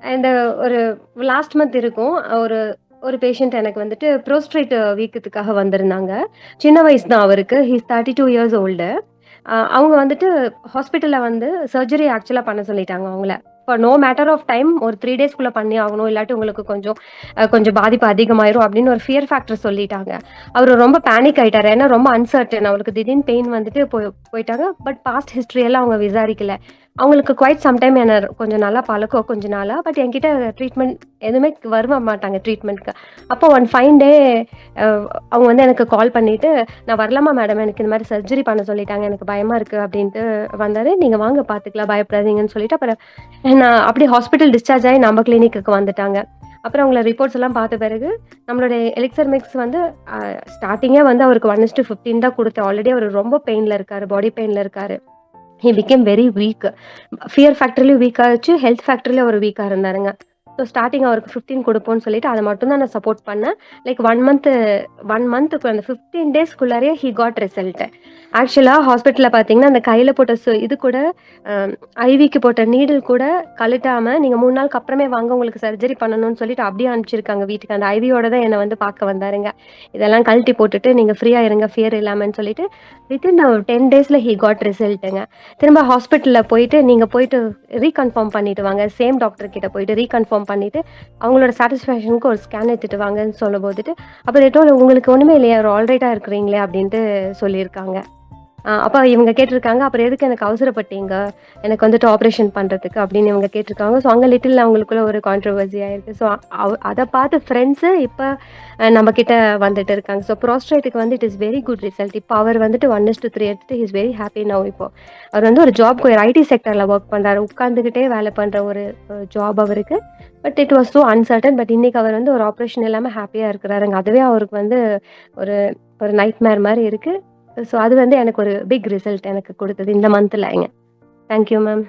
And uh, ஒரு last month இருக்கும். ஒரு ஒரு பேஷண்ட் எனக்கு வந்துட்டு ப்ரோஸ்ட்ரேட் uh, வீக்கத்துக்காக வந்திருந்தாங்க. சின்ன வயசு தான் அவருக்கு. He's thirty two years old. அவங்க வந்துட்டு ஹாஸ்பிட்டலில் வந்து சர்ஜரி ஆக்சுவலாக பண்ண சொல்லிட்டாங்க அவங்கள. இப்போ நோ மேட்டர் ஆஃப் டைம் ஒரு த்ரீ டேஸ்க்குள்ளே பண்ணி ஆகணும். இல்லாட்டி உங்களுக்கு கொஞ்சம் கொஞ்சம் பாதிப்பு அதிகமாயிரும் அப்படின்னு ஒரு ஃபியர் ஃபேக்டர் சொல்லிட்டாங்க. அவரு ரொம்ப பேனிக் ஆயிட்டாரு. ஏன்னா ரொம்ப அன்சர்டன். அவருக்கு திடீர்னு பெயின் வந்துட்டு போய் போயிட்டாங்க. பட் பாஸ்ட் ஹிஸ்ட்ரி எல்லாம் அவங்க விசாரிக்கல. அவங்களுக்கு குவைட் சம்டைம் என்ன கொஞ்சம் நல்லா பழக்கம் கொஞ்ச நாளாக பட் என்கிட்ட ட்ரீட்மெண்ட் எதுவுமே வர மாட்டாங்க ட்ரீட்மெண்ட்க்கு. அப்போ ஒன் ஃபைன் டே அவங்க வந்து எனக்கு கால் பண்ணிட்டு, "நான் வரலாமா மேடம்? எனக்கு இந்த மாதிரி சர்ஜரி பண்ண சொல்லிட்டாங்க. எனக்கு பயமா இருக்கு" அப்படின்ட்டு வந்தார் நீங்கள் வாங்க பார்த்துக்கலாம். பயப்படாதீங்கன்னு" சொல்லிட்டு அப்புறம் நான் அப்படியே ஹாஸ்பிட்டல் டிஸ்சார்ஜ் ஆகி நம்ம கிளினிக்கு வந்துட்டாங்க. அப்புறம் அவங்கள ரிப்போர்ட்ஸ் எல்லாம் பார்த்த பிறகு, நம்மளுடைய எலிக்சர் மிக்ஸ் வந்து ஸ்டார்டிங்கே ஸ்டார்ட்டிங்கே வந்து அவருக்கு 1:15 தான் கொடுத்து ஆல்ரெடி அவர் ரொம்ப பெயினில் இருக்காரு. பாடி பெயினில் இருக்காரு. He became very weak. Fear ஃபேக்டர்லயும் weak ஆச்சு. ஹெல்த் ஃபேக்டர்லயும் அவர் வீக்கா இருந்தாருங்க. ஸோ ஸ்டார்டிங் அவருக்கு ஃபிஃப்டீன் கொடுப்போம்னு சொல்லிட்டு அதை மட்டும் தான் நான் சப்போர்ட் பண்ணேன். லைக் ஒன் மந்த் ஒன் மந்த்துக்கு அந்த ஃபிஃப்டீன் டேஸ்க்குள்ளாரே ஹி காட் ரிசல்ட். ஆக்சுவலாக ஹாஸ்பிட்டலில் பார்த்தீங்கன்னா, அந்த கையில் போட்ட சு இது கூட ஐவிக்கு போட்ட நீடில் கூட கழட்டாமல் நீங்கள் மூணு நாளுக்கு அப்புறமே வாங்க உங்களுக்கு சர்ஜரி பண்ணணும்னு சொல்லிட்டு அப்படியே அனுப்பிச்சிருக்காங்க வீட்டுக்கு. அந்த ஐவியோட தான் என்னை வந்து பார்க்க வந்தாருங்க. இதெல்லாம் கழட்டி போட்டுட்டு நீங்கள் ஃப்ரீயாக இருங்க ஃபியர் இல்லாமன்னு சொல்லிட்டு, வித்தின் டென் டேஸில் ஹி காட் ரிசல்ட்டுங்க. திரும்ப ஹாஸ்பிட்டலில் போயிட்டு நீங்கள் போயிட்டு ரீகன்ஃபார்ம் பண்ணிட்டு வாங்க. சேம் டாக்டர் கிட்ட போயிட்டு ரீகன்ஃபார்ம் பண்ணிவிட்டு அவங்களோட சாட்டிஸ்ஃபேக்ஷனுக்கு ஒரு ஸ்கேன் எடுத்துட்டு வாங்கன்னு சொல்லும்போதுட்டு, போதுட்டு அப்புறம் டோல்ட் "உங்களுக்கு ஒன்றுமே இல்லையா ஒரு இருக்கிறீங்களே" அப்படின்ட்டு சொல்லியிருக்காங்க. அப்போ அப்ப இவங்க கேட்டிருக்காங்க, "அப்புறம் எதுக்கு எனக்கு அவசரப்பட்டீங்க? எனக்கு வந்துட்டு ஆப்ரேஷன் பண்றதுக்கு" அப்படின்னு இவங்க கேட்டிருக்காங்க. ஸோ அங்கே லிட்டில் அவங்களுக்குள்ள ஒரு கான்ட்ரவர்சி ஆயிருக்கு. ஸோ அதை பார்த்து ஃப்ரெண்ட்ஸு இப்போ நம்ம கிட்ட வந்துட்டு இருக்காங்க. ஸோ ப்ரோஸ்ட்ரேட்க்கு வந்து it is very good result. இப்போ அவர் வந்துட்டு 1:3 எடுத்துட்டு இஸ் வெரி ஹாப்பி நவ் இப்போ. அவர் வந்து ஒரு ஜாப் ஒரு ஐடி செக்டார்ல ஒர்க் பண்றாரு. உட்காந்துக்கிட்டே வேலை பண்ற ஒரு ஜாப் அவருக்கு. But it was so uncertain. But இன்னைக்கு அவர் வந்து ஒரு ஆப்ரேஷன் இல்லாமல் ஹாப்பியாக இருக்கிறாருங்க. அதுவே அவருக்கு வந்து ஒரு ஒரு நைட்மேர் மாதிரி இருக்குது ஸோ அது வந்து எனக்கு ஒரு பிக் ரிசல்ட் எனக்கு கொடுத்தது இந்த மந்த்லங்க. Thank you ma'am.